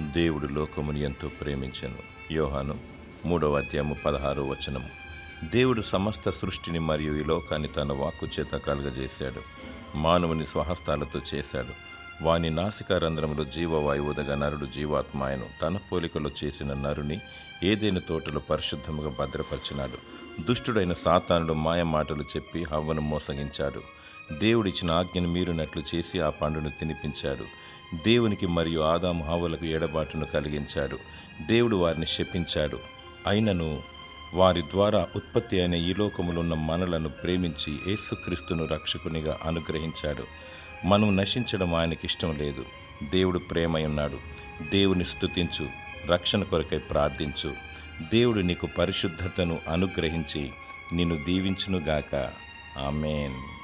దేవుడు లోకముని ఎంతో ప్రేమించను. యోహాను మూడవ అధ్యాయము పదహారో వచనము. దేవుడు సమస్త సృష్టిని మరియు ఈ లోకాన్ని తన వాక్కు చేత కలుగజేశాడు. మానవుని స్వహస్తాలతో చేశాడు. వాని నాసికా రంధ్రములో జీవవాయువుదగా నరుడు జీవాత్మాయను తన పోలికలో చేసిన నరుని ఏదైనా తోటలో పరిశుద్ధముగా భద్రపరిచినాడు. దుష్టుడైన సాతానుడు మాయ మాటలు చెప్పి హవ్వను మోసగించాడు. దేవుడిచ్చిన ఆజ్ఞను మీరునట్లు చేసి ఆ పండును తినిపించాడు. దేవునికి మరియు ఆదాము హవ్వలకు ఎడబాటును కలిగించాడు. దేవుడు వారిని శపించాడు. అయినను వారి ద్వారా ఉత్పత్తి అయిన ఈ లోకములున్న మనలను ప్రేమించి యేసుక్రీస్తును రక్షకునిగా అనుగ్రహించాడు. మనం నశించడం ఆయనకి ఇష్టం లేదు. దేవుడు ప్రేమై ఉన్నాడు. దేవుని స్తుతించు రక్షణ కొరకై ప్రార్థించు. దేవుడు నీకు పరిశుద్ధతను అనుగ్రహించి నిన్ను దీవించునుగాక. ఆమెన్.